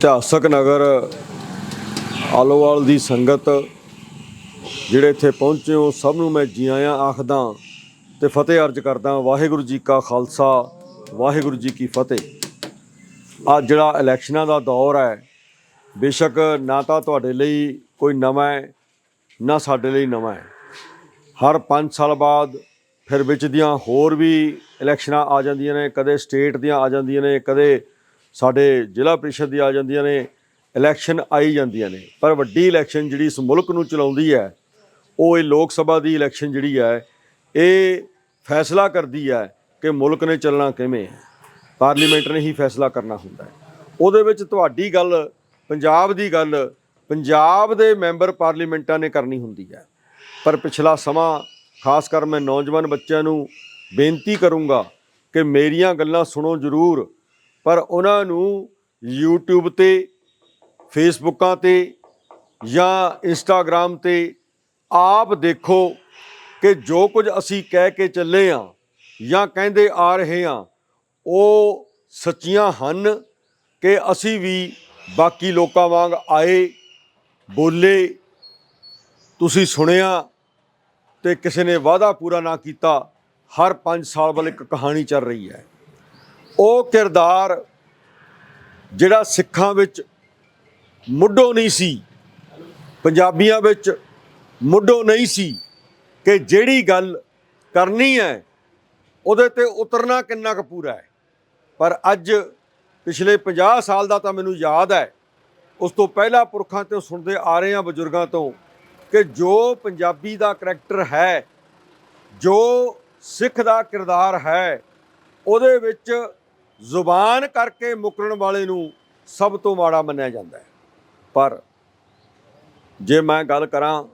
ਇਤਿਹਾਸਕ ਨਗਰ ਆਲੋਵਾਲ ਦੀ ਸੰਗਤ ਜਿਹੜੇ ਇੱਥੇ ਪਹੁੰਚੇ ਹੋ ਸਭ ਨੂੰ ਮੈਂ ਜੀ ਆਇਆਂ ਆਖਦਾ ਤੇ ਫਤਿਹ ਅਰਜ ਕਰਦਾ। ਵਾਹਿਗੁਰੂ ਜੀ ਕਾ ਖਾਲਸਾ, ਵਾਹਿਗੁਰੂ ਜੀ ਕੀ ਫਤਿਹ। ਆ ਜਿਹੜਾ ਇਲੈਕਸ਼ਨਾਂ ਦਾ ਦੌਰ ਹੈ, ਬੇਸ਼ੱਕ ਨਾ ਤਾਂ ਤੁਹਾਡੇ ਲਈ ਕੋਈ ਨਵਾਂ ਹੈ, ਨਾ ਸਾਡੇ ਲਈ ਨਵਾਂ ਹੈ। ਹਰ 5 ਸਾਲ ਬਾਅਦ ਫਿਰ ਵਿੱਚ ਦੀਆਂ ਹੋਰ ਵੀ ਇਲੈਕਸ਼ਨਾਂ ਆ ਜਾਂਦੀਆਂ ਨੇ, ਕਦੇ ਸਟੇਟ ਦੀਆਂ ਆ ਜਾਂਦੀਆਂ ਨੇ, ਕਦੇ ਸਾਡੇ ਜ਼ਿਲ੍ਹਾ ਪ੍ਰੀਸ਼ਦ ਦੀ ਆ ਜਾਂਦੀਆਂ ਨੇ, ਇਲੈਕਸ਼ਨ ਆਈ ਜਾਂਦੀਆਂ ਨੇ, ਪਰ ਵੱਡੀ ਇਲੈਕਸ਼ਨ ਜਿਹੜੀ ਇਸ ਮੁਲਕ ਨੂੰ ਚਲਾਉਂਦੀ ਹੈ, ਉਹ ਇਹ ਲੋਕ ਸਭਾ ਦੀ ਇਲੈਕਸ਼ਨ ਜਿਹੜੀ ਹੈ, ਇਹ ਫੈਸਲਾ ਕਰਦੀ ਹੈ ਕਿ ਮੁਲਕ ਨੇ ਚੱਲਣਾ ਕਿਵੇਂ ਹੈ। ਪਾਰਲੀਮੈਂਟ ਨੇ ਹੀ ਫੈਸਲਾ ਕਰਨਾ ਹੁੰਦਾ ਹੈ। ਉਹਦੇ ਵਿੱਚ ਤੁਹਾਡੀ ਗੱਲ, ਪੰਜਾਬ ਦੀ ਗੱਲ, ਪੰਜਾਬ ਦੇ ਮੈਂਬਰ ਪਾਰਲੀਮੈਂਟਾਂ ਨੇ ਕਰਨੀ ਹੁੰਦੀ ਹੈ। ਪਰ ਪਿਛਲਾ ਸਮਾਂ, ਖਾਸ ਕਰ ਮੈਂ ਨੌਜਵਾਨ ਬੱਚਿਆਂ ਨੂੰ ਬੇਨਤੀ ਕਰੂੰਗਾ ਕਿ ਮੇਰੀਆਂ ਗੱਲਾਂ ਸੁਣੋ ਜ਼ਰੂਰ। ਪਰ ਉਹਨਾਂ ਨੂੰ YouTube ਤੇ ਫੇਸਬੁੱਕਾਂ ਤੇ ਜਾਂ ਇੰਸਟਾਗ੍ਰam ਤੇ ਆਪ ਦੇਖੋ ਕਿ ਜੋ ਕੁਝ ਅਸੀਂ ਕਹਿ ਕੇ ਚੱਲੇ ਆ ਜਾਂ ਕਹਿੰਦੇ ਆ ਰਹੇ ਆ, ਉਹ ਸੱਚੀਆਂ ਹਨ ਕਿ ਅਸੀਂ ਵੀ ਬਾਕੀ ਲੋਕਾਂ ਵਾਂਗ ਆਏ, ਬੋਲੇ, ਤੁਸੀਂ ਸੁਣਿਆ ਤੇ ਕਿਸੇ ਨੇ ਵਾਅਦਾ ਪੂਰਾ ਨਾ ਕੀਤਾ, ਹਰ 5 ਸਾਲ ਵੱਲ ਇੱਕ ਕਹਾਣੀ ਚੱਲ ਰਹੀ ਹੈ। ਉਹ ਕਿਰਦਾਰ ਜਿਹੜਾ ਸਿੱਖਾਂ ਵਿੱਚ ਮੁੱਢੋਂ ਨਹੀਂ ਸੀ, ਪੰਜਾਬੀਆਂ ਵਿੱਚ ਮੁੱਢੋਂ ਨਹੀਂ ਸੀ ਕਿ ਜਿਹੜੀ ਗੱਲ ਕਰਨੀ ਹੈ, ਉਹਦੇ ਤੇ ਉਤਰਨਾ ਕਿੰਨਾ ਕੁ ਪੂਰਾ ਹੈ। ਪਰ ਅੱਜ ਪਿਛਲੇ 50 ਸਾਲ ਦਾ ਤਾਂ ਮੈਨੂੰ ਯਾਦ ਹੈ, ਉਸ ਤੋਂ ਪਹਿਲਾਂ ਪੁਰਖਾਂ ਤੋਂ ਸੁਣਦੇ ਆ ਰਹੇ ਹਾਂ ਬਜ਼ੁਰਗਾਂ ਤੋਂ ਕਿ ਜੋ ਪੰਜਾਬੀ ਦਾ ਕਰੈਕਟਰ ਹੈ, ਜੋ ਸਿੱਖ ਦਾ ਕਿਰਦਾਰ ਹੈ, ਉਹਦੇ ਵਿੱਚ ਜ਼ੁਬਾਨ ਕਰਕੇ ਮੁਕਰਨ ਵਾਲੇ ਨੂੰ ਸਭ ਤੋਂ ਮਾੜਾ ਮੰਨਿਆ ਜਾਂਦਾ ਹੈ। ਪਰ ਜੇ ਮੈਂ ਗੱਲ ਕਰਾਂ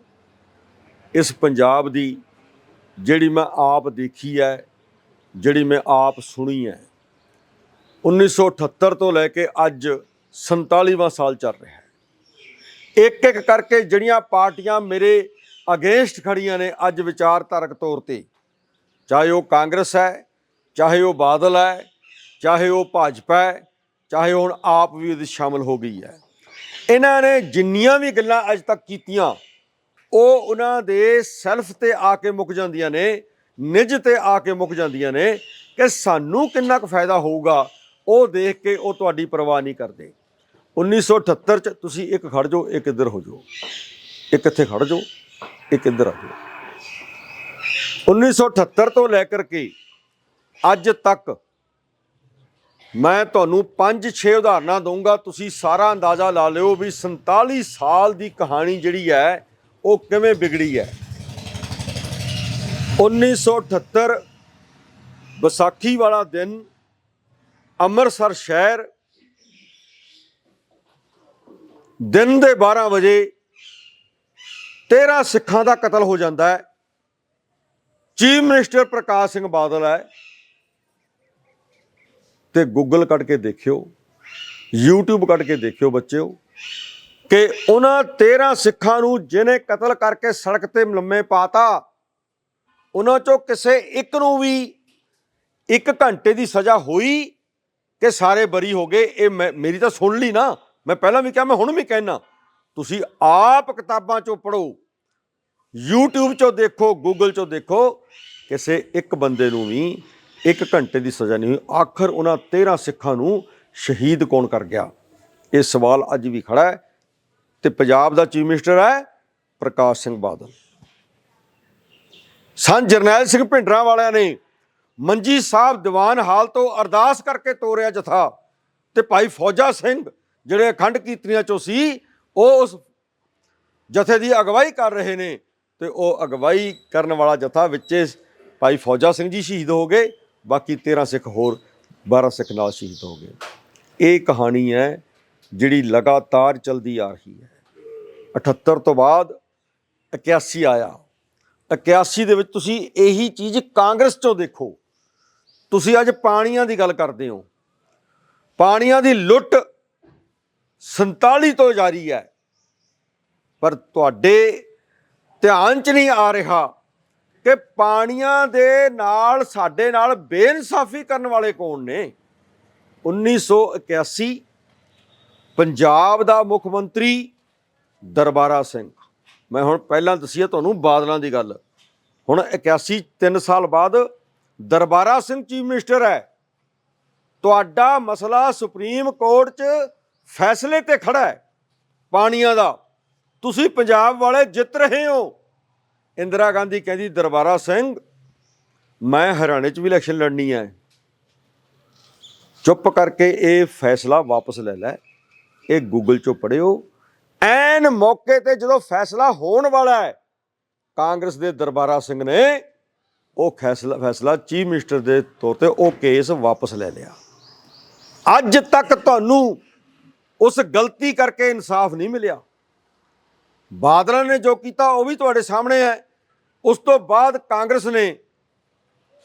ਇਸ ਪੰਜਾਬ ਦੀ, ਜਿਹੜੀ ਮੈਂ ਆਪ ਦੇਖੀ ਹੈ, ਜਿਹੜੀ ਮੈਂ ਆਪ ਸੁਣੀ ਹੈ 1978 ਤੋਂ ਲੈ ਕੇ ਅੱਜ 47ਵਾਂ ਸਾਲ ਚੱਲ ਰਿਹਾ ਹੈ। ਇੱਕ ਇੱਕ ਕਰਕੇ ਜਿਹੜੀਆਂ ਪਾਰਟੀਆਂ ਮੇਰੇ ਅਗੇਂਸਟ ਖੜੀਆਂ ਨੇ ਅੱਜ ਵਿਚਾਰਧਾਰਕ ਤੌਰ ਤੇ, ਚਾਹੇ ਉਹ ਕਾਂਗਰਸ ਹੈ, ਚਾਹੇ ਉਹ ਬਾਦਲ ਹੈ ਚਾਹੇ ਉਹ ਭਾਜਪਾ ਹੈ, ਚਾਹੇ ਹੁਣ ਆਪ ਵੀ ਉਹਦੇ ਸ਼ਾਮਲ ਹੋ ਗਈ ਹੈ। ਇਹਨਾਂ ਨੇ ਜਿੰਨੀਆਂ ਵੀ ਗੱਲਾਂ ਅੱਜ ਤੱਕ ਕੀਤੀਆਂ, ਉਹ ਉਹਨਾਂ ਦੇ ਸੈਲਫ ਤੇ ਆ ਕੇ ਮੁੱਕ ਜਾਂਦੀਆਂ ਨੇ, ਨਿੱਜ ਤੇ ਆ ਕੇ ਮੁੱਕ ਜਾਂਦੀਆਂ ਨੇ ਕਿ ਸਾਨੂੰ ਕਿੰਨਾ ਕੁ ਫਾਇਦਾ ਹੋਊਗਾ, ਉਹ ਦੇਖ ਕੇ ਉਹ ਤੁਹਾਡੀ ਪਰਵਾਹ ਨਹੀਂ ਕਰਦੇ। 1978 ਚ ਤੁਸੀਂ ਇੱਕ ਖੜ ਜਾਓ, ਇੱਕ ਇੱਧਰ ਹੋ ਜਾਓ। ਇੱਕ ਇੱਥੇ ਖੜ ਜਾਓ, ਇੱਕ ਇੱਧਰ ਆ ਜਾਓ। 1978 ਤੋਂ ਲੈ ਕਰਕੇ ਅੱਜ ਤੱਕ ਮੈਂ ਤੁਹਾਨੂੰ 5-6 ਉਦਾਹਰਨਾਂ ਦਊਂਗਾ, ਤੁਸੀਂ ਸਾਰਾ ਅੰਦਾਜ਼ਾ ਲਾ ਲਿਓ ਵੀ 47 ਸਾਲ ਦੀ ਕਹਾਣੀ ਜਿਹੜੀ ਹੈ, ਉਹ ਕਿਵੇਂ ਵਿਗੜੀ ਹੈ। 1978 ਵਿਸਾਖੀ ਵਾਲਾ ਦਿਨ, ਅੰਮ੍ਰਿਤਸਰ ਸ਼ਹਿਰ, ਦਿਨ ਦੇ 12 ਵਜੇ 13 ਸਿੱਖਾਂ ਦਾ ਕਤਲ ਹੋ ਜਾਂਦਾ ਹੈ। ਚੀਫ ਮਿਨਿਸਟਰ ਪ੍ਰਕਾਸ਼ ਸਿੰਘ ਬਾਦਲ ਹੈ। ਤੇ ਗੂਗਲ ਕੱਢ ਕੇ ਦੇਖਿਓ, YouTube ਕੱਢ ਕੇ ਦੇਖਿਓ ਬੱਚਿਓ, ਕਿ ਉਹਨਾਂ 13 ਸਿੱਖਾਂ ਨੂੰ ਜਿਹਨੇ ਕਤਲ ਕਰਕੇ ਸੜਕ ਤੇ ਲੰਮੇ ਪਾਤਾ, ਉਹਨਾਂ ਚੋਂ ਕਿਸੇ ਇੱਕ ਨੂੰ ਵੀ ਇੱਕ ਘੰਟੇ ਦੀ ਸਜ਼ਾ ਹੋਈ ਕਿ ਸਾਰੇ ਬਰੀ ਹੋ ਗਏ। ਇਹ ਮੈਂ- ਮੇਰੀ ਤਾਂ ਸੁਣ ਲਈ ਨਾ। ਮੈਂ ਪਹਿਲਾਂ ਵੀ ਕਿਹਾ, ਮੈਂ ਹੁਣ ਵੀ ਕਹਿਣਾ ਤੁਸੀਂ ਆਪ ਕਿਤਾਬਾਂ ਚੋਂ ਪੜੋ YouTube ਚੋਂ ਦੇਖੋ, Google ਚੋਂ ਦੇਖੋ, ਕਿਸੇ ਇੱਕ ਬੰਦੇ ਨੂੰ ਵੀ ਇੱਕ ਘੰਟੇ ਦੀ ਸਜ਼ਾ ਨਹੀਂ ਹੋਈ। ਆਖਰ ਉਹਨਾਂ 13 ਸਿੱਖਾਂ ਨੂੰ ਸ਼ਹੀਦ ਕੌਣ ਕਰ ਗਿਆ? ਇਹ ਸਵਾਲ ਅੱਜ ਵੀ ਖੜਾ ਹੈ ਤੇ ਪੰਜਾਬ ਦਾ ਚੀਫ ਮਿਨਿਸਟਰ ਹੈ ਪ੍ਰਕਾਸ਼ ਸਿੰਘ ਬਾਦਲ। ਸੰਤ ਜਰਨੈਲ ਸਿੰਘ ਭਿੰਡਰਾਂ ਵਾਲਿਆਂ ਨੇ ਮੰਜੀ ਸਾਹਿਬ ਦੀਵਾਨ ਹਾਲ ਤੋਂ ਅਰਦਾਸ ਕਰਕੇ ਤੋਰਿਆ ਜਥਾ ਤੇ ਭਾਈ ਫੌਜਾ ਸਿੰਘ ਜਿਹੜੇ ਅਖੰਡ ਕੀਰਤਨੀਆਂ ਚੋਂ ਸੀ, ਉਹ ਉਸ ਜਥੇ ਦੀ ਅਗਵਾਈ ਕਰ ਰਹੇ ਨੇ ਤੇ ਉਹ ਅਗਵਾਈ ਕਰਨ ਵਾਲਾ ਜਥਾ ਵਿੱਚ ਭਾਈ ਫੌਜਾ ਸਿੰਘ ਜੀ ਸ਼ਹੀਦ ਹੋ ਗਏ। ਬਾਕੀ 13 ਸਿੱਖ ਹੋਰ 12 ਸਿੱਖ ਨਾਲ ਸ਼ਹੀਦ ਹੋ ਗਏ। ਇਹ ਕਹਾਣੀ ਹੈ ਜਿਹੜੀ ਲਗਾਤਾਰ ਚੱਲਦੀ ਆ ਰਹੀ ਹੈ। 78 ਤੋਂ ਬਾਅਦ 81 ਆਇਆ। 81 ਦੇ ਵਿੱਚ ਤੁਸੀਂ ਇਹੀ ਚੀਜ਼ ਕਾਂਗਰਸ ਚੋਂ ਦੇਖੋ। ਤੁਸੀਂ ਅੱਜ ਪਾਣੀਆਂ ਦੀ ਗੱਲ ਕਰਦੇ ਹੋ। ਪਾਣੀਆਂ ਦੀ ਲੁੱਟ 47 ਤੋਂ ਜਾਰੀ ਹੈ। ਪਰ ਤੁਹਾਡੇ ਧਿਆਨ 'ਚ ਨਹੀਂ ਆ ਰਿਹਾ ਕਿ ਪਾਣੀਆਂ ਦੇ ਨਾਲ ਸਾਡੇ ਨਾਲ ਬੇਇਨਸਾਫੀ ਕਰਨ ਵਾਲੇ ਕੌਣ ਨੇ? 1981 ਪੰਜਾਬ ਦਾ ਮੁੱਖ ਮੰਤਰੀ ਦਰਬਾਰਾ ਸਿੰਘ। ਮੈਂ ਹੁਣ ਪਹਿਲਾਂ ਦੱਸੀ ਤੁਹਾਨੂੰ ਬਾਦਲਾਂ ਦੀ ਗੱਲ। ਹੁਣ 81 3 ਸਾਲ ਬਾਅਦ ਦਰਬਾਰਾ ਸਿੰਘ ਚੀਫ ਮਿਨਿਸਟਰ ਹੈ। ਤੁਹਾਡਾ ਮਸਲਾ ਸੁਪਰੀਮ ਕੋਰਟ 'ਚ ਫੈਸਲੇ ਤੇ ਖੜਾ ਹੈ ਪਾਣੀਆਂ ਦਾ। ਤੁਸੀਂ ਪੰਜਾਬ ਵਾਲੇ ਜਿੱਤ ਰਹੇ ਹੋ। ਇੰਦਰਾ ਗਾਂਧੀ ਕਹਿੰਦੀ, ਦਰਬਾਰਾ ਸਿੰਘ, ਮੈਂ ਹਰਿਆਣੇ 'ਚ ਵੀ ਇਲੈਕਸ਼ਨ ਲੜਨੀ ਹੈ। ਚੁੱਪ ਕਰਕੇ ਇਹ ਫੈਸਲਾ ਵਾਪਸ ਲੈ ਲੈ। ਇਹ ਗੂਗਲ 'ਚੋਂ ਪੜਿਓ ਐਨ ਮੌਕੇ ਤੇ ਜਦੋਂ ਫੈਸਲਾ ਹੋਣ ਵਾਲਾ ਹੈ, ਕਾਂਗਰਸ ਦੇ ਦਰਬਾਰਾ ਸਿੰਘ ਨੇ ਉਹ ਫੈਸਲਾ ਫੈਸਲਾ ਚੀਫ ਮਿਨਿਸਟਰ ਦੇ ਤੌਰ ਤੇ ਉਹ ਕੇਸ ਵਾਪਸ ਲੈ ਲਿਆ। ਅੱਜ ਤੱਕ ਤੁਹਾਨੂੰ ਉਸ ਗਲਤੀ ਕਰਕੇ ਇਨਸਾਫ ਨਹੀਂ ਮਿਲਿਆ। ਬਾਦਲਾਂ ਨੇ ਜੋ ਕੀਤਾ, ਉਹ ਵੀ ਤੁਹਾਡੇ ਸਾਹਮਣੇ ਹੈ। ਉਸ ਤੋਂ ਬਾਅਦ ਕਾਂਗਰਸ ਨੇ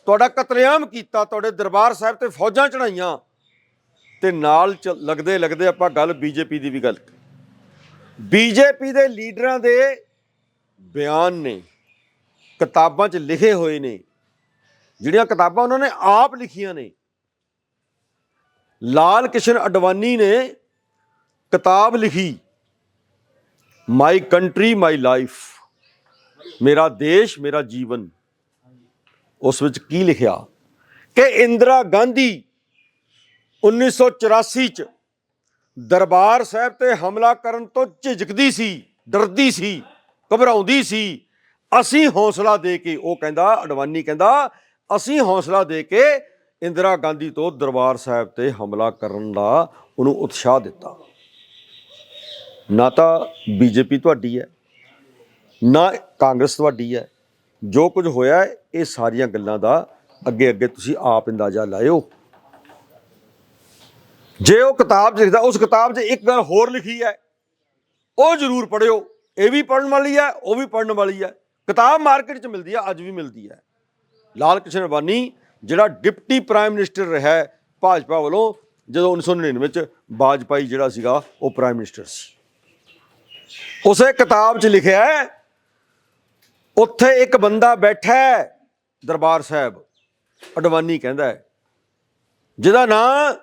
ਤੁਹਾਡਾ ਕਤਲੇਆਮ ਕੀਤਾ, ਤੁਹਾਡੇ ਦਰਬਾਰ ਸਾਹਿਬ ਤੇ ਫੌਜਾਂ ਚੜਾਈਆਂ ਤੇ ਨਾਲ ਚ- ਲੱਗਦੇ ਲੱਗਦੇ ਆਪਾਂ ਗੱਲ ਬੀਜੇਪੀ ਦੀ ਵੀ ਗੱਲ ਬੀਜੇਪੀ ਦੇ ਲੀਡਰਾਂ ਦੇ ਬਿਆਨ ਨੇ, ਕਿਤਾਬਾਂ 'ਚ ਲਿਖੇ ਹੋਏ ਨੇ। ਜਿਹੜੀਆਂ ਕਿਤਾਬਾਂ ਉਹਨਾਂ ਨੇ ਆਪ ਲਿਖੀਆਂ ਨੇ। ਲਾਲ ਕਿਸ਼ਨ ਅਡਵਾਨੀ ਨੇ ਕਿਤਾਬ ਲਿਖੀ। ਮਾਈ ਕੰਟਰੀ ਮਾਈ ਲਾਈਫ ਮੇਰਾ ਦੇਸ਼, ਮੇਰਾ ਜੀਵਨ। ਉਸ ਵਿੱਚ ਕੀ ਲਿਖਿਆ? ਕਿ ਇੰਦਰਾ ਗਾਂਧੀ 1984 ਚ ਦਰਬਾਰ ਸਾਹਿਬ ਤੇ ਹਮਲਾ ਕਰਨ ਤੋਂ ਝਿਜਕਦੀ ਸੀ, ਡਰਦੀ ਸੀ, ਘਬਰਾਉਂਦੀ ਸੀ। ਅਸੀਂ ਹੌਸਲਾ ਦੇ ਕੇ, ਉਹ ਕਹਿੰਦਾ, ਅਡਵਾਨੀ ਕਹਿੰਦਾ, ਅਸੀਂ ਹੌਸਲਾ ਦੇ ਕੇ ਇੰਦਰਾ ਗਾਂਧੀ ਤੋਂ ਦਰਬਾਰ ਸਾਹਿਬ ਤੇ ਹਮਲਾ ਕਰਨ ਦਾ ਉਹਨੂੰ ਉਤਸ਼ਾਹ ਦਿੱਤਾ। ਨਾ ਤਾਂ ਬੀਜੇਪੀ ਤੁਹਾਡੀ ਹੈ, ਨਾ ਕਾਂਗਰਸ ਤੁਹਾਡੀ ਹੈ। ਜੋ ਕੁਝ ਹੋਇਆ ਇਹ ਸਾਰੀਆਂ ਗੱਲਾਂ ਦਾ ਅੱਗੇ ਅੱਗੇ ਤੁਸੀਂ ਆਪ ਅੰਦਾਜ਼ਾ ਲਾਇਓ। ਜੇ ਉਹ ਕਿਤਾਬ 'ਚ ਲਿਖਦਾ, ਉਸ ਕਿਤਾਬ 'ਚ ਇੱਕ ਗੱਲ ਹੋਰ ਲਿਖੀ ਹੈ, ਉਹ ਜ਼ਰੂਰ ਪੜਿਓ ਇਹ ਵੀ ਪੜਨ ਵਾਲੀ ਹੈ, ਉਹ ਵੀ ਪੜਨ ਵਾਲੀ ਹੈ। ਕਿਤਾਬ ਮਾਰਕੀਟ 'ਚ ਮਿਲਦੀ ਹੈ, ਅੱਜ ਵੀ ਮਿਲਦੀ ਹੈ। ਲਾਲ ਕ੍ਰਿਸ਼ਨ ਅਡਵਾਨੀ, ਜਿਹੜਾ ਡਿਪਟੀ ਪ੍ਰਾਈਮ ਮਿਨਿਸਟਰ ਰਿਹਾ ਭਾਜਪਾ ਵੱਲੋਂ, ਜਦੋਂ 1999 ਚ ਬਾਜਪਾਈ ਜਿਹੜਾ ਸੀਗਾ, ਉਹ ਪ੍ਰਾਈਮ ਮਿਨਿਸਟਰ ਸੀ। ਉਸੇ ਕਿਤਾਬ 'ਚ ਲਿਖਿਆ ਹੈ, ਉੱਥੇ ਇੱਕ ਬੰਦਾ ਬੈਠਾ ਹੈ, ਦਰਬਾਰ ਸਾਹਿਬ, ਅਡਵਾਨੀ ਕਹਿੰਦਾ ਹੈ। ਜਿਹਦਾ ਨਾਂ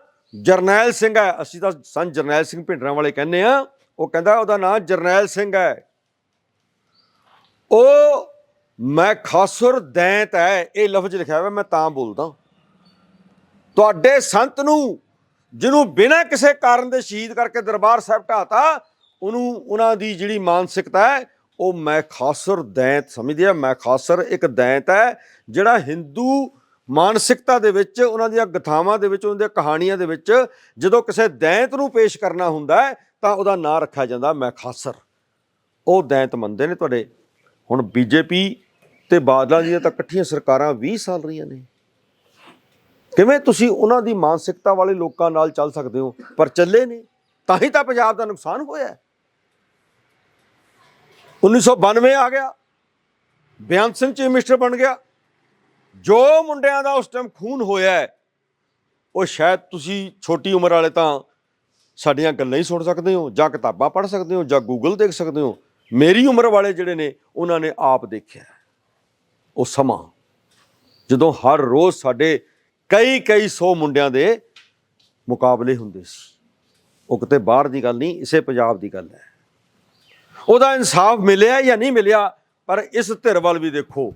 ਜਰਨੈਲ ਸਿੰਘ ਹੈ। ਅਸੀਂ ਤਾਂ ਸੰਤ ਜਰਨੈਲ ਸਿੰਘ ਭਿੰਡਰਾਂ ਵਾਲੇ ਕਹਿੰਦੇ ਆ ਉਹ ਕਹਿੰਦਾ, ਉਹਦਾ ਨਾਂ ਜਰਨੈਲ ਸਿੰਘ ਹੈ। ਉਹ ਮੈਂ ਖਾਸੁਰ ਦੈਂਤ ਹੈ। ਇਹ ਲਫ਼ਜ਼ ਲਿਖਿਆ ਹੋਇਆ, ਮੈਂ ਤਾਂ ਬੋਲਦਾ ਤੁਹਾਡੇ ਸੰਤ ਨੂੰ, ਜਿਹਨੂੰ ਬਿਨਾਂ ਕਿਸੇ ਕਾਰਨ ਦੇ ਸ਼ਹੀਦ ਕਰਕੇ ਦਰਬਾਰ ਸਾਹਿਬ ਢਾਤਾ ਉਹਨੂੰ, ਉਹਨਾਂ ਦੀ ਜਿਹੜੀ ਮਾਨਸਿਕਤਾ ਹੈ, ਉਹ ਮੈਂ ਖਾਸਰ ਦੈਂਤ ਸਮਝਦੇ ਆ, ਮੈਂ ਖਾਸਰ ਇੱਕ ਦੈਂਤ ਹੈ, ਜਿਹੜਾ ਹਿੰਦੂ ਮਾਨਸਿਕਤਾ ਦੇ ਵਿੱਚ, ਉਹਨਾਂ ਦੀਆਂ ਗਥਾਵਾਂ ਦੇ ਵਿੱਚ, ਉਹਨਾਂ ਦੀਆਂ ਕਹਾਣੀਆਂ ਦੇ ਵਿੱਚ, ਜਦੋਂ ਕਿਸੇ ਦੈਂਤ ਨੂੰ ਪੇਸ਼ ਕਰਨਾ ਹੁੰਦਾ ਹੈ, ਤਾਂ ਉਹਦਾ ਨਾਂ ਰੱਖਿਆ ਜਾਂਦਾ ਮੈਂ ਖਾਸਰ। ਉਹ ਦੈਂਤ ਮੰਨਦੇ ਨੇ ਤੁਹਾਡੇ। ਹੁਣ ਬੀਜੇਪੀ ਤੇ ਬਾਦਲਾਂ ਦੀਆਂ ਤਾਂ ਇਕੱਠੀਆਂ ਸਰਕਾਰਾਂ 20 ਸਾਲ ਰਹੀਆਂ ਨੇ। ਕਿਵੇਂ ਤੁਸੀਂ ਉਹਨਾਂ ਦੀ ਮਾਨਸਿਕਤਾ ਵਾਲੇ ਲੋਕਾਂ ਨਾਲ ਚੱਲ ਸਕਦੇ ਹੋ? ਪਰ ਚੱਲੇ ਨੇ। ਤਾਂ ਹੀ ਤਾਂ ਪੰਜਾਬ ਦਾ ਨੁਕਸਾਨ ਹੋਇਆ 1992 ਆ ਗਿਆ। ਬੇਅੰਤ ਸਿੰਘ ਚੀਫ ਮਿਨਿਸਟਰ ਬਣ ਗਿਆ। ਜੋ ਮੁੰਡਿਆਂ ਦਾ ਉਸ ਟਾਈਮ ਖੂਨ ਹੋਇਆ ਉਹ ਸ਼ਾਇਦ ਤੁਸੀਂ ਛੋਟੀ ਉਮਰ ਵਾਲੇ ਤਾਂ ਸਾਡੀਆਂ ਗੱਲਾਂ ਹੀ ਸੁਣ ਸਕਦੇ ਹੋ, ਜਾਂ ਕਿਤਾਬਾਂ ਪੜ੍ਹ ਸਕਦੇ ਹੋ, ਜਾਂ ਗੂਗਲ ਦੇਖ ਸਕਦੇ ਹੋ। ਮੇਰੀ ਉਮਰ ਵਾਲੇ ਜਿਹੜੇ ਨੇ, ਉਹਨਾਂ ਨੇ ਆਪ ਦੇਖਿਆ ਉਹ ਸਮਾਂ, ਜਦੋਂ ਹਰ ਰੋਜ਼ ਸਾਡੇ ਕਈ ਕਈ ਸੌ ਮੁੰਡਿਆਂ ਦੇ ਮੁਕਾਬਲੇ ਹੁੰਦੇ ਸੀ। ਉਹ ਕਿਤੇ ਬਾਹਰ ਦੀ ਗੱਲ ਨਹੀਂ, ਇਸੇ ਪੰਜਾਬ ਦੀ ਗੱਲ ਹੈ। ਉਹਦਾ ਇਨਸਾਫ ਮਿਲਿਆ ਜਾਂ ਨਹੀਂ ਮਿਲਿਆ, ਪਰ ਇਸ ਧਿਰ ਵੱਲ ਵੀ ਦੇਖੋ।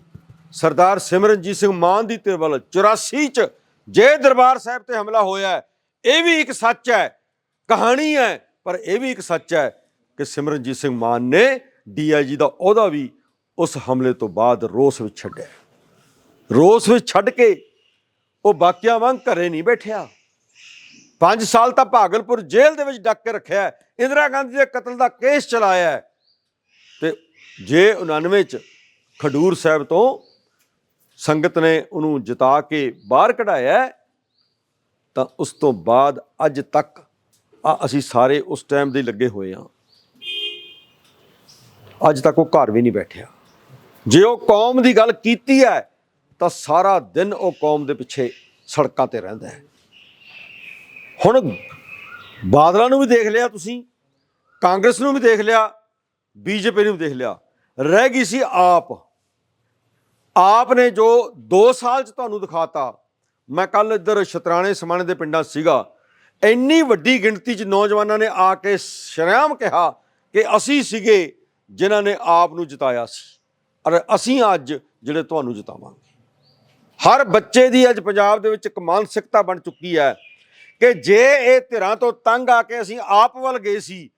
ਸਰਦਾਰ ਸਿਮਰਨਜੀਤ ਸਿੰਘ ਮਾਨ ਦੀ ਧਿਰ ਵੱਲ 84 ਚ ਜੇ ਦਰਬਾਰ ਸਾਹਿਬ ਤੇ ਹਮਲਾ ਹੋਇਆ ਇਹ ਵੀ ਇੱਕ ਸੱਚ ਹੈ, ਕਹਾਣੀ ਹੈ, ਪਰ ਇਹ ਵੀ ਇੱਕ ਸੱਚ ਹੈ ਕਿ ਸਿਮਰਨਜੀਤ ਸਿੰਘ ਮਾਨ ਨੇ ਡੀਆਈਜੀ ਦਾ ਅਹੁਦਾ ਵੀ ਉਸ ਹਮਲੇ ਤੋਂ ਬਾਅਦ ਰੋਸ ਵਿੱਚ ਛੱਡਿਆ। ਰੋਸ ਵਿੱਚ ਛੱਡ ਕੇ ਉਹ ਬਾਕੀਆਂ ਵਾਂਗ ਘਰੇ ਨਹੀਂ ਬੈਠਿਆ। 5 ਸਾਲ ਤਾਂ ਭਾਗਲਪੁਰ ਜੇਲ੍ਹ ਦੇ ਵਿੱਚ ਡੱਕ ਕੇ ਰੱਖਿਆ ਇੰਦਰਾ ਗਾਂਧੀ ਦੇ ਕਤਲ ਦਾ ਕੇਸ ਚਲਾਇਆ ਤੇ ਜੇ 99 ਚ ਖਡੂਰ ਸਾਹਿਬ ਤੋਂ ਸੰਗਤ ਨੇ ਉਹਨੂੰ ਜਿਤਾ ਕੇ ਬਾਹਰ ਕਢਾਇਆ ਤਾਂ ਉਸ ਤੋਂ ਬਾਅਦ ਅੱਜ ਤੱਕ ਆ ਅਸੀਂ ਸਾਰੇ ਉਸ ਟਾਈਮ ਦੇ ਲੱਗੇ ਹੋਏ ਹਾਂ। ਅੱਜ ਤੱਕ ਉਹ ਘਰ ਵੀ ਨਹੀਂ ਬੈਠਿਆ। ਜੇ ਉਹ ਕੌਮ ਦੀ ਗੱਲ ਕੀਤੀ ਹੈ, ਤਾਂ ਸਾਰਾ ਦਿਨ ਉਹ ਕੌਮ ਦੇ ਪਿੱਛੇ ਸੜਕਾਂ ਤੇ ਰਹਿੰਦਾ ਹੈ। ਹੁਣ ਬਾਦਲਾਂ ਨੂੰ ਵੀ ਦੇਖ ਲਿਆ ਤੁਸੀਂ, ਕਾਂਗਰਸ ਨੂੰ ਵੀ ਦੇਖ ਲਿਆ ਬੀਜੇਪੀ ਨੂੰ ਦੇਖ ਲਿਆ। ਰਹਿ ਗਈ ਸੀ ਆਪ। ਆਪ ਨੇ ਜੋ 2 ਸਾਲ ਚ ਤੁਹਾਨੂੰ ਦਿਖਾਤਾ, ਮੈਂ ਕੱਲ ਇੱਧਰ ਸ਼ਤਰਾਣੇ ਸਮਾਣੇ ਦੇ ਪਿੰਡਾਂ 'ਚ ਸੀਗਾ, ਇੰਨੀ ਵੱਡੀ ਗਿਣਤੀ 'ਚ ਨੌਜਵਾਨਾਂ ਨੇ ਆ ਕੇ ਸ਼ਰਿਆਮ ਕਿਹਾ ਕਿ ਅਸੀਂ ਸੀਗੇ ਜਿਨ੍ਹਾਂ ਨੇ ਆਪ ਨੂੰ ਜਿਤਾਇਆ ਸੀ। ਔਰ ਅਸੀਂ ਅੱਜ ਜਿਹੜੇ ਤੁਹਾਨੂੰ ਜਿਤਾਵਾਂਗੇ। ਹਰ ਬੱਚੇ ਦੀ ਅੱਜ ਪੰਜਾਬ ਦੇ ਵਿੱਚ ਇੱਕ ਮਾਨਸਿਕਤਾ ਬਣ ਚੁੱਕੀ ਹੈ ਕਿ ਜੇ ਇਹ ਧਿਰਾਂ ਤੋਂ ਤੰਗ ਆ ਕੇ ਅਸੀਂ ਆਪ ਵੱਲ ਗਏ ਸੀ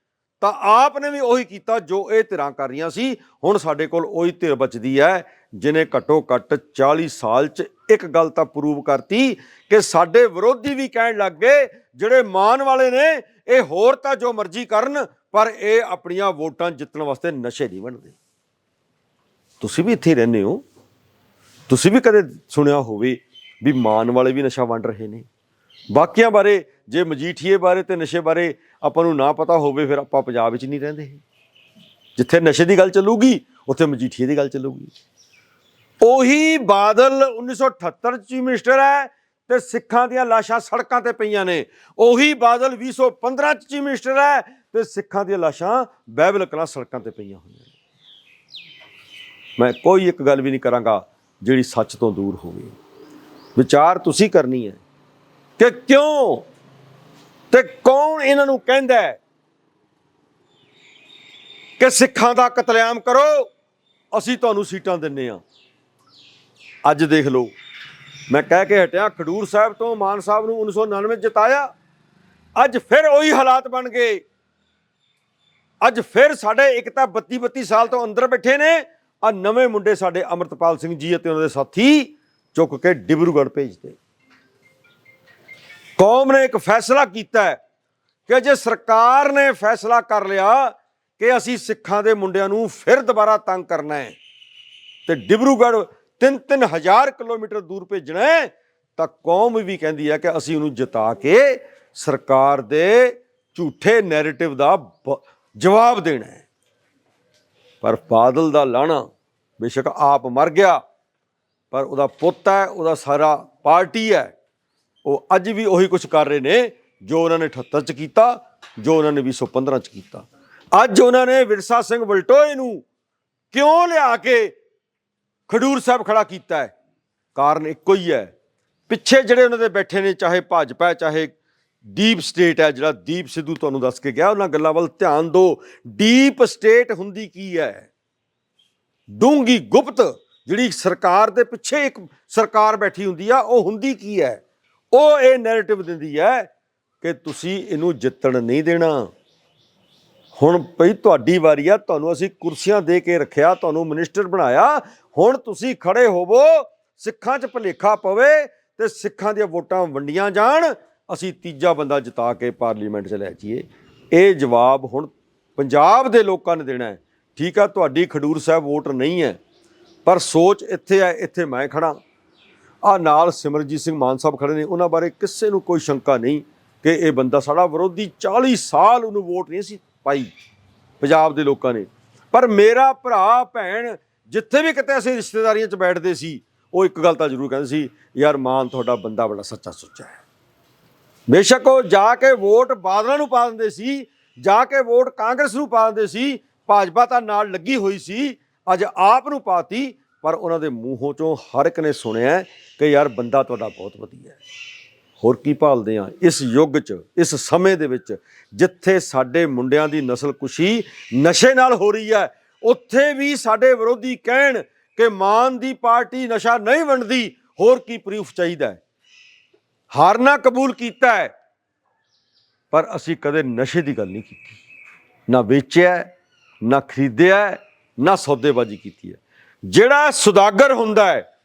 ਤਾਂ ਆਪ ਨੇ ਵੀ ਉਹੀ ਕੀਤਾ ਜੋ ਇਹ ਧਿਰਾਂ ਕਰ ਰਹੀਆਂ ਸੀ। ਹੁਣ ਸਾਡੇ ਕੋਲ ਉਹੀ ਧਿਰ ਬਚਦੀ ਹੈ, ਜਿਨੇ ਘੱਟੋ ਘੱਟ 40 ਸਾਲ 'ਚ ਇੱਕ ਗੱਲ ਤਾਂ ਪ੍ਰੂਵ ਕਰਤੀ ਕਿ ਸਾਡੇ ਵਿਰੋਧੀ ਵੀ ਕਹਿਣ ਲੱਗ ਗਏ, ਜਿਹੜੇ ਮਾਨ ਵਾਲੇ ਨੇ, ਇਹ ਹੋਰ ਤਾਂ ਜੋ ਮਰਜ਼ੀ ਕਰਨ, ਪਰ ਇਹ ਆਪਣੀਆਂ ਵੋਟਾਂ ਜਿੱਤਣ ਵਾਸਤੇ ਨਸ਼ੇ ਨਹੀਂ ਬਣਦੇ ਤੁਸੀਂ ਵੀ ਇੱਥੇ ਰਹਿੰਦੇ ਹੋ। ਤੁਸੀਂ ਵੀ ਕਦੇ ਸੁਣਿਆ ਹੋਵੇ ਵੀ ਮਾਨ ਵਾਲੇ ਵੀ ਨਸ਼ਾ ਵੰਡ ਰਹੇ ਨੇ। ਬਾਕੀਆਂ ਬਾਰੇ ਜੇ ਮਜੀਠੀਏ ਬਾਰੇ ਤੇ ਨਸ਼ੇ ਬਾਰੇ ਆਪਾਂ ਨੂੰ ਨਾ ਪਤਾ ਹੋਵੇ, ਫਿਰ ਆਪਾਂ ਪੰਜਾਬ ਵਿੱਚ ਨਹੀਂ ਰਹਿੰਦੇ। ਜਿੱਥੇ ਨਸ਼ੇ ਦੀ ਗੱਲ ਚੱਲੂਗੀ, ਉੱਥੇ ਮਜੀਠੀਏ ਦੀ ਗੱਲ ਚੱਲੂਗੀ। ਉਹੀ ਬਾਦਲ 1978 ਚ ਚੀਫ ਮਿਨਿਸਟਰ ਹੈ ਤੇ ਸਿੱਖਾਂ ਦੀਆਂ ਲਾਸ਼ਾਂ ਸੜਕਾਂ ਤੇ ਪਈਆਂ ਨੇ। ਉਹੀ ਬਾਦਲ 2015 ਚ ਚੀਫ ਮਿਨਿਸਟਰ ਹੈ ਤੇ ਸਿੱਖਾਂ ਦੀਆਂ ਲਾਸ਼ਾਂ ਬਹਿਬਲ ਕਲਾ ਸੜਕਾਂ ਤੇ ਪਈਆਂ ਹੋਈਆਂ ਨੇ। ਮੈਂ ਕੋਈ ਇੱਕ ਗੱਲ ਵੀ ਨਹੀਂ ਕਰਾਂਗਾ ਜਿਹੜੀ ਸੱਚ ਤੋਂ ਦੂਰ ਹੋਵੇ। ਵਿਚਾਰ ਤੁਸੀਂ ਕਰਨੀ ਹੈ ਕਿ ਕਿਉਂ ਤੇ ਕੌਣ ਇਹਨਾਂ ਨੂੰ ਕਹਿੰਦਾ ਹੈ ਕਿ ਸਿੱਖਾਂ ਦਾ ਕਤਲੇਆਮ ਕਰੋ? ਅਸੀਂ ਤੁਹਾਨੂੰ ਸੀਟਾਂ ਦਿੰਨੇ ਆ। ਅੱਜ ਦੇਖ ਲਓ, ਮੈਂ ਕਹਿ ਕੇ ਹਟਿਆ, ਖਡੂਰ ਸਾਹਿਬ ਤੋਂ ਮਾਨ ਸਾਹਿਬ ਨੂੰ 1999 ਜਿਤਾਇਆ। ਅੱਜ ਫਿਰ ਉਹੀ ਹਾਲਾਤ ਬਣ ਗਏ। ਅੱਜ ਫਿਰ ਸਾਡੇ ਇੱਕ ਤਾਂ 32 32 ਸਾਲ ਤੋਂ ਅੰਦਰ ਬੈਠੇ ਨੇ। ਆ ਨਵੇਂ ਮੁੰਡੇ ਸਾਡੇ ਅਮਰਤਪਾਲ ਸਿੰਘ ਜੀ ਅਤੇ ਉਹਨਾਂ ਦੇ ਸਾਥੀ ਚੁੱਕ ਕੇ ਡਿਬਰੂਗੜ੍ਹ ਭੇਜਦੇ। ਕੌਮ ਨੇ ਇੱਕ ਫੈਸਲਾ ਕੀਤਾ ਹੈ ਕਿ ਜੇ ਸਰਕਾਰ ਨੇ ਫੈਸਲਾ ਕਰ ਲਿਆ ਕਿ ਅਸੀਂ ਸਿੱਖਾਂ ਦੇ ਮੁੰਡਿਆਂ ਨੂੰ ਫਿਰ ਦੁਬਾਰਾ ਤੰਗ ਕਰਨਾ ਹੈ ਤੇ ਡਿਬਰੂਗੜ੍ਹ 3-3 ਹਜ਼ਾਰ ਕਿਲੋਮੀਟਰ ਦੂਰ ਭੇਜਣਾ ਹੈ, ਤਾਂ ਕੌਮ ਵੀ ਕਹਿੰਦੀ ਹੈ ਕਿ ਅਸੀਂ ਉਹਨੂੰ ਜਿਤਾ ਕੇ ਸਰਕਾਰ ਦੇ ਝੂਠੇ ਨੈਰੇਟਿਵ ਦਾ ਬ- ਜਵਾਬ ਦੇਣਾ ਹੈ। ਪਰ ਬਾਦਲ ਦਾ ਲਾਣਾ ਬੇਸ਼ੱਕ ਆਪ ਮਰ ਗਿਆ, ਪਰ ਉਹਦਾ ਪੁੱਤ ਹੈ, ਉਹਦਾ ਸਾਰਾ ਪਾਰਟੀ ਹੈ। ਉਹ ਅੱਜ ਵੀ ਉਹੀ ਕੁਝ ਕਰ ਰਹੇ ਨੇ ਜੋ ਉਹਨਾਂ ਨੇ 78 ਚ ਕੀਤਾ, ਜੋ ਉਹਨਾਂ ਨੇ 2015 ਚ ਕੀਤਾ। ਅੱਜ ਉਹਨਾਂ ਨੇ ਵਿਰਸਾ ਸਿੰਘ ਬਲਟੋਏ ਨੂੰ ਕਿਉਂ ਲਿਆ ਕੇ ਖਡੂਰ ਸਾਹਿਬ ਖੜਾ ਕੀਤਾ ਹੈ? ਕਾਰਨ ਇੱਕੋ ਹੀ ਹੈ। ਪਿੱਛੇ ਜਿਹੜੇ ਉਹਨਾਂ ਦੇ ਬੈਠੇ ਨੇ, ਚਾਹੇ ਭਾਜਪਾ ਹੈ, ਚਾਹੇ ਡੀਪ ਸਟੇਟ ਹੈ, ਜਿਹੜਾ ਦੀਪ ਸਿੱਧੂ ਤੁਹਾਨੂੰ ਦੱਸ ਕੇ ਗਿਆ, ਉਹਨਾਂ ਗੱਲਾਂ ਵੱਲ ਧਿਆਨ ਦਿਓ। ਡੀਪ ਸਟੇਟ ਹੁੰਦੀ ਕੀ ਹੈ? ਡੂੰਗੀ ਗੁਪਤ ਜਿਹੜੀ ਸਰਕਾਰ ਦੇ ਪਿੱਛੇ ਇੱਕ ਸਰਕਾਰ ਬੈਠੀ ਹੁੰਦੀ ਆ, ਉਹ ਹੁੰਦੀ ਕੀ ਹੈ? ਉਹ ਇਹ ਨੈਰੇਟਿਵ ਦਿੰਦੀ ਹੈ ਕਿ ਤੁਸੀਂ ਇਹਨੂੰ ਜਿੱਤਣ ਨਹੀਂ ਦੇਣਾ। ਹੁਣ ਭਈ ਤੁਹਾਡੀ ਵਾਰੀ ਆ, ਤੁਹਾਨੂੰ ਅਸੀਂ ਕੁਰਸੀਆਂ ਦੇ ਕੇ ਰੱਖਿਆ, ਤੁਹਾਨੂੰ ਮਿਨਿਸਟਰ ਬਣਾਇਆ। ਹੁਣ ਤੁਸੀਂ ਖੜੇ ਹੋਵੋ, ਸਿੱਖਾਂ 'ਚ ਭਲੇਖਾ ਪਵੇ ਤੇ ਸਿੱਖਾਂ ਦੀਆਂ ਵੋਟਾਂ ਵੰਡੀਆਂ ਜਾਣ। ਅਸੀਂ ਤੀਜਾ ਬੰਦਾ ਜਿਤਾ ਕੇ ਪਾਰਲੀਮੈਂਟ 'ਚ ਲੈ ਜਾਈਏ। ਇਹ ਜਵਾਬ ਹੁਣ ਪੰਜਾਬ ਦੇ ਲੋਕਾਂ ਨੇ ਦੇਣਾ ਹੈ। ਠੀਕ ਆ, ਤੁਹਾਡੀ ਖਡੂਰ ਸਾਹਿਬ ਵੋਟ ਨਹੀਂ ਹੈ। ਪਰ ਸੋਚ ਇੱਥੇ ਹੈ, ਇੱਥੇ ਮੈਂ ਖੜਾ ਆ ਨਾਲ ਸਿਮਰਜੀਤ ਸਿੰਘ ਮਾਨ ਸਾਹਿਬ ਖੜੇ ਨੇ। ਉਹਨਾਂ ਬਾਰੇ ਕਿਸੇ ਨੂੰ ਕੋਈ ਸ਼ੰਕਾ ਨਹੀਂ ਕਿ ਇਹ ਬੰਦਾ ਸਾਡਾ ਵਿਰੋਧੀ 40 ਸਾਲ ਉਹਨੂੰ ਵੋਟ ਨਹੀਂ ਸੀ ਪਾਈ ਪੰਜਾਬ ਦੇ ਲੋਕਾਂ ਨੇ। ਪਰ ਮੇਰਾ ਭਰਾ, ਭੈਣ ਜਿੱਥੇ ਵੀ ਕਿਤੇ ਅਸੀਂ ਰਿਸ਼ਤੇਦਾਰੀਆਂ 'ਚ ਬੈਠਦੇ ਸੀ, ਉਹ ਇੱਕ ਗੱਲ ਤਾਂ ਜ਼ਰੂਰ ਕਹਿੰਦੇ ਸੀ, ਯਾਰ ਮਾਨ, ਤੁਹਾਡਾ ਬੰਦਾ ਬੜਾ ਸੱਚਾ ਸੁੱਚਾ ਹੈ। ਬੇਸ਼ੱਕ ਉਹ ਜਾ ਕੇ ਵੋਟ ਬਾਦਲਾਂ ਨੂੰ ਪਾ ਦਿੰਦੇ ਸੀ, ਜਾ ਕੇ ਵੋਟ ਕਾਂਗਰਸ ਨੂੰ ਪਾ ਦਿੰਦੇ ਸੀ, ਭਾਜਪਾ ਤਾਂ ਨਾਲ ਲੱਗੀ ਹੋਈ ਸੀ, ਅੱਜ ਆਪ ਨੂੰ ਪਾਤੀ। ਪਰ ਉਹਨਾਂ ਦੇ ਮੂੰਹੋਂ ਚੋਂ ਹਰ ਇੱਕ ਨੇ ਸੁਣਿਆ ਕਿ ਯਾਰ ਬੰਦਾ ਤੁਹਾਡਾ ਬਹੁਤ ਵਧੀਆ ਹੈ। ਹੋਰ ਕੀ ਭਾਲਦੇ ਆ ਇਸ ਯੁੱਗ 'ਚ, ਇਸ ਸਮੇਂ ਦੇ ਵਿੱਚ, ਜਿੱਥੇ ਸਾਡੇ ਮੁੰਡਿਆਂ ਦੀ ਨਸਲਕੁਸ਼ੀ ਨਸ਼ੇ ਨਾਲ ਹੋ ਰਹੀ ਹੈ, ਉੱਥੇ ਵੀ ਸਾਡੇ ਵਿਰੋਧੀ ਕਹਿਣ ਕਿ ਮਾਨ ਦੀ ਪਾਰਟੀ ਨਸ਼ਾ ਨਹੀਂ ਵੰਡਦੀ, ਹੋਰ ਕੀ ਪ੍ਰੂਫ ਚਾਹੀਦਾ ਹੈ? ਹਾਰਨਾ ਕਬੂਲ ਕੀਤਾ ਹੈ, ਪਰ ਅਸੀਂ ਕਦੇ ਨਸ਼ੇ ਦੀ ਗੱਲ ਨਹੀਂ ਕੀਤੀ। ਨਾ ਵੇਚਿਆ ਨਾ ਖਰੀਦਿਆ ਨਾ ਸੌਦੇਬਾਜ਼ੀ ਕੀਤੀ ਹੈ। ਜਿਹੜਾ ਸੁਦਾਗਰ ਹੁੰਦਾ ਹੈ,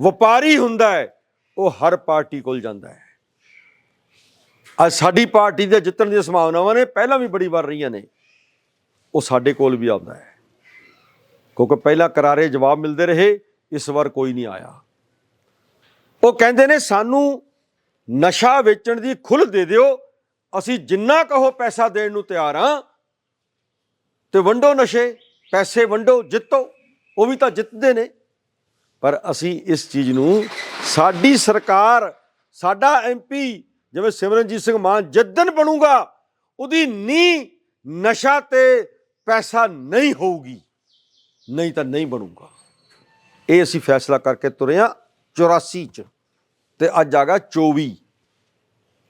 ਵਪਾਰੀ ਹੁੰਦਾ ਹੈ, ਉਹ ਹਰ ਪਾਰਟੀ ਕੋਲ ਜਾਂਦਾ ਹੈ। ਅੱਜ ਸਾਡੀ ਪਾਰਟੀ ਦੇ ਜਿੱਤਣ ਦੀਆਂ ਸੰਭਾਵਨਾਵਾਂ ਨੇ, ਪਹਿਲਾਂ ਵੀ ਬੜੀ ਵਾਰ ਰਹੀਆਂ ਨੇ। ਉਹ ਸਾਡੇ ਕੋਲ ਵੀ ਆਉਂਦਾ ਹੈ। ਕਿਉਂਕਿ ਪਹਿਲਾਂ ਕਰਾਰੇ ਜਵਾਬ ਮਿਲਦੇ ਰਹੇ, ਇਸ ਵਾਰ ਕੋਈ ਨਹੀਂ ਆਇਆ। ਉਹ ਕਹਿੰਦੇ ਨੇ, ਸਾਨੂੰ ਨਸ਼ਾ ਵੇਚਣ ਦੀ ਖੁੱਲ੍ਹ ਦੇ ਦਿਓ। ਅਸੀਂ ਜਿੰਨਾ ਕਹੋ ਪੈਸਾ ਦੇਣ ਨੂੰ ਤਿਆਰ ਹਾਂ ਤੇ ਵੰਡੋ ਨਸ਼ੇ, ਪੈਸੇ ਵੰਡੋ, ਜਿੱਤੋ। ਉਹ ਵੀ ਤਾਂ ਜਿੱਤਦੇ ਨੇ। ਪਰ ਅਸੀਂ ਇਸ ਚੀਜ਼ ਨੂੰ ਸਾਡੀ ਸਰਕਾਰ, ਸਾਡਾ ਐਮਪੀ ਜਿਵੇਂ ਸਿਮਰਨਜੀਤ ਸਿੰਘ ਮਾਨ ਜਦਨ ਬਣੂਗਾ, ਉਹਦੀ ਨੀ ਨਸ਼ਾ ਤੇ ਪੈਸਾ ਨਹੀਂ ਹੋਊਗੀ, ਨਹੀਂ ਤਾਂ ਨਹੀਂ ਬਣੂਗਾ। ਇਹ ਅਸੀਂ ਫੈਸਲਾ ਕਰਕੇ ਤੁਰੇ ਹਾਂ 84 ਚ, ਤੇ ਅੱਜ ਆ ਗਿਆ 24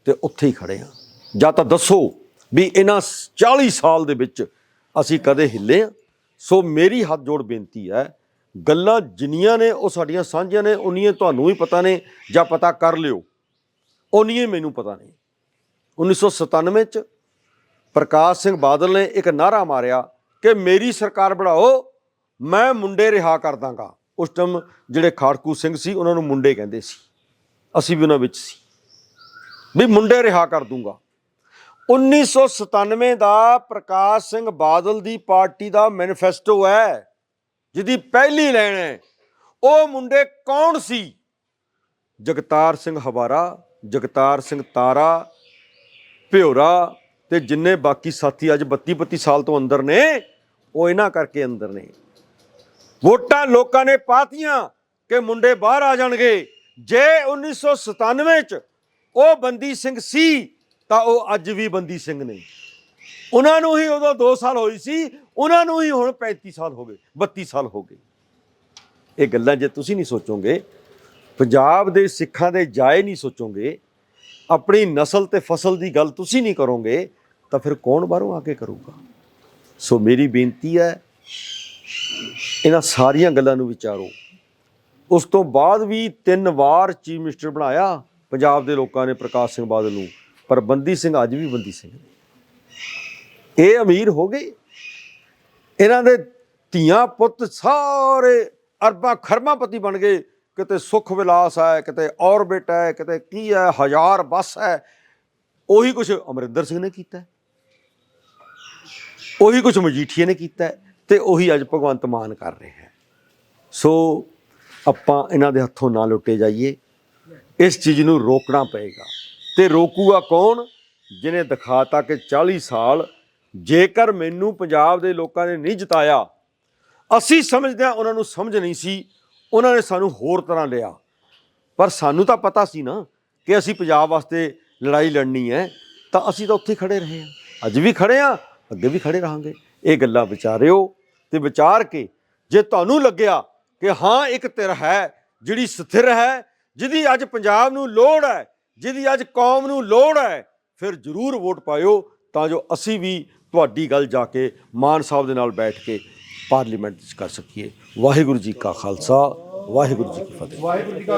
ਤੇ ਉੱਥੇ ਹੀ ਖੜੇ ਹਾਂ ਜਾਂ ਤਾਂ ਦੱਸੋ ਵੀ ਇਹਨਾਂ 40 ਸਾਲ ਦੇ ਵਿੱਚ ਅਸੀਂ ਕਦੇ ਹਿੱਲੇ ਆ। ਸੋ ਮੇਰੀ ਹੱਥ ਜੋੜ ਬੇਨਤੀ ਹੈ, ਗੱਲਾਂ ਜਿੰਨੀਆਂ ਨੇ ਉਹ ਸਾਡੀਆਂ ਸਾਂਝੀਆਂ ਨੇ, ਉਨੀਆਂ ਤੁਹਾਨੂੰ ਵੀ ਪਤਾ ਨੇ ਜਾਂ ਪਤਾ ਕਰ ਲਿਓ। ਉਨੀਆਂ ਹੀ ਮੈਨੂੰ ਪਤਾ ਨੇ। 1997 ਚ ਪ੍ਰਕਾਸ਼ ਸਿੰਘ ਬਾਦਲ ਨੇ ਇੱਕ ਨਾਰਾ ਮਾਰਿਆ ਕਿ ਮੇਰੀ ਸਰਕਾਰ ਬਣਾਓ, ਮੈਂ ਮੁੰਡੇ ਰਿਹਾ ਕਰ ਦਾਂਗਾ। ਉਸ ਟਾਈਮ ਜਿਹੜੇ ਖਾੜਕੂ ਸਿੰਘ ਸੀ, ਉਹਨਾਂ ਨੂੰ ਮੁੰਡੇ ਕਹਿੰਦੇ ਸੀ। ਅਸੀਂ ਵੀ ਉਹਨਾਂ ਵਿੱਚ ਸੀ। ਵੀ ਮੁੰਡੇ ਰਿਹਾ ਕਰ ਦੂੰਗਾ। 1997 ਦਾ ਪ੍ਰਕਾਸ਼ ਸਿੰਘ ਬਾਦਲ ਦੀ ਪਾਰਟੀ ਦਾ ਮੈਨੀਫੈਸਟੋ ਹੈ, ਜਿਹਦੀ ਪਹਿਲੀ ਲਾਈਨ ਹੈ, ਉਹ ਮੁੰਡੇ ਕੌਣ ਸੀ? ਜਗਤਾਰ ਸਿੰਘ ਹਵਾਰਾ, ਜਗਤਾਰ ਸਿੰਘ ਤਾਰਾ, ਭਿਓਰਾ ਤੇ ਜਿੰਨੇ ਬਾਕੀ ਸਾਥੀ ਅੱਜ 32 32 ਸਾਲ ਤੋਂ ਅੰਦਰ ਨੇ, ਉਹ ਇਹਨਾਂ ਕਰਕੇ ਅੰਦਰ ਨੇ। ਵੋਟਾਂ ਲੋਕਾਂ ਨੇ ਪਾਤੀਆਂ ਕਿ ਮੁੰਡੇ ਬਾਹਰ ਆ ਜਾਣਗੇ। ਜੇ 1997 ਚ ਉਹ ਬੰਦੀ ਸਿੰਘ ਸੀ ਤਾਂ ਉਹ ਅੱਜ ਵੀ ਬੰਦੀ ਸਿੰਘ ਨੇ। ਉਹਨਾਂ ਨੂੰ ਹੀ ਉਦੋਂ 2 ਸਾਲ ਹੋਈ ਸੀ, ਉਹਨਾਂ ਨੂੰ ਹੀ ਹੁਣ 35 ਸਾਲ ਹੋ ਗਏ 32 ਸਾਲ ਹੋ ਗਏ। ਇਹ ਗੱਲਾਂ ਜੇ ਤੁਸੀਂ ਨਹੀਂ ਸੋਚੋਗੇ, ਪੰਜਾਬ ਦੇ ਸਿੱਖਾਂ ਦੇ ਜਾਏ ਨਹੀਂ ਸੋਚੋਗੇ, ਆਪਣੀ ਨਸਲ ਤੇ ਫਸਲ ਦੀ ਗੱਲ ਤੁਸੀਂ ਨਹੀਂ ਕਰੋਗੇ, ਤਾਂ ਫਿਰ ਕੌਣ ਬਾਹਰੋਂ ਆ ਕੇ ਕਰੂਗਾ? ਸੋ ਮੇਰੀ ਬੇਨਤੀ ਹੈ, ਇਹਨਾਂ ਸਾਰੀਆਂ ਗੱਲਾਂ ਨੂੰ ਵਿਚਾਰੋ। ਉਸ ਤੋਂ ਬਾਅਦ ਵੀ ਤਿੰਨ ਵਾਰ ਚੀਫ ਮਿਨਿਸਟਰ ਬਣਾਇਆ, ਪੰਜਾਬ ਦੇ ਲੋਕਾਂ ਨੇ ਪ੍ਰਕਾਸ਼ ਸਿੰਘ ਬਾਦਲ ਨੂੰ। ਪਰ ਬੰਦੀ ਸਿੰਘ ਅੱਜ ਵੀ ਬੰਦੀ ਸਿੰਘ ਨੇ। ਇਹ ਅਮੀਰ ਹੋ ਗਏ ਇਹਨਾਂ ਦੇ ਧੀਆਂ ਪੁੱਤ ਸਾਰੇ ਅਰਬਾਂ ਖਰਮਾਂ ਪਤੀ ਬਣ ਗਏ। ਕਿਤੇ ਸੁਖ ਵਿਲਾਸ ਹੈ, ਕਿਤੇ ਔਰਬਿਟ ਹੈ, ਕਿਤੇ ਕੀ ਹੈ, ਹਜ਼ਾਰ ਬੱਸ ਹੈ। ਉਹੀ ਕੁਝ ਅਮਰਿੰਦਰ ਸਿੰਘ ਨੇ ਕੀਤਾ ਉਹੀ ਕੁਝ ਮਜੀਠੀਏ ਨੇ ਕੀਤਾ ਹੈ ਤੇ ਉਹੀ ਅੱਜ ਭਗਵੰਤ ਮਾਨ ਕਰ ਰਿਹਾ ਹੈ। ਸੋ ਆਪਾਂ ਇਹਨਾਂ ਦੇ ਹੱਥੋਂ ਨਾ ਲੁੱਟੇ ਜਾਈਏ। ਇਸ ਚੀਜ਼ ਨੂੰ ਰੋਕਣਾ ਪਏਗਾ। ਤੇ ਰੋਕੂਗਾ ਕੌਣ? ਜਿਨੇ ਦਿਖਾਤਾ ਕਿ 40 ਸਾਲ ਜੇਕਰ ਮੈਨੂੰ ਪੰਜਾਬ ਦੇ ਲੋਕਾਂ ਨੇ ਨਹੀਂ ਜਿਤਾਇਆ, ਅਸੀਂ ਸਮਝਦੇ ਹਾਂ ਉਹਨਾਂ ਨੂੰ ਸਮਝ ਨਹੀਂ ਸੀ, ਉਹਨਾਂ ਨੇ ਸਾਨੂੰ ਹੋਰ ਤਰ੍ਹਾਂ ਲਿਆ। ਪਰ ਸਾਨੂੰ ਤਾਂ ਪਤਾ ਸੀ ਨਾ ਕਿ ਅਸੀਂ ਪੰਜਾਬ ਵਾਸਤੇ ਲੜਾਈ ਲੜਨੀ ਹੈ, ਤਾਂ ਅਸੀਂ ਤਾਂ ਉੱਥੇ ਖੜੇ ਰਹੇ ਹਾਂ। ਅੱਜ ਵੀ ਖੜੇ ਹਾਂ, ਅੱਗੇ ਵੀ ਖੜੇ ਰਹਾਂਗੇ। ਇਹ ਗੱਲਾਂ ਵਿਚਾਰਿਓ ਤੇ ਵਿਚਾਰ ਕੇ ਜੇ ਤੁਹਾਨੂੰ ਲੱਗਿਆ ਕਿ ਹਾਂ ਇੱਕ ਧਿਰ ਹੈ ਜਿਹੜੀ ਸਥਿਰ ਹੈ, ਜਿਹਦੀ ਅੱਜ ਪੰਜਾਬ ਨੂੰ ਲੋੜ ਹੈ ਜਿਹਦੀ ਅੱਜ ਕੌਮ ਨੂੰ ਲੋੜ ਹੈ, ਫਿਰ ਜ਼ਰੂਰ ਵੋਟ ਪਾਇਓ, ਤਾਂ ਜੋ ਅਸੀਂ ਵੀ ਤੁਹਾਡੀ ਗੱਲ ਜਾ ਕੇ ਮਾਨ ਸਾਹਿਬ ਦੇ ਨਾਲ ਬੈਠ ਕੇ ਪਾਰਲੀਮੈਂਟ 'ਚ ਕਰ ਸਕੀਏ। ਵਾਹਿਗੁਰੂ ਜੀ ਕਾ ਖਾਲਸਾ, ਵਾਹਿਗੁਰੂ ਜੀ ਕੀ ਫਤਿਹ।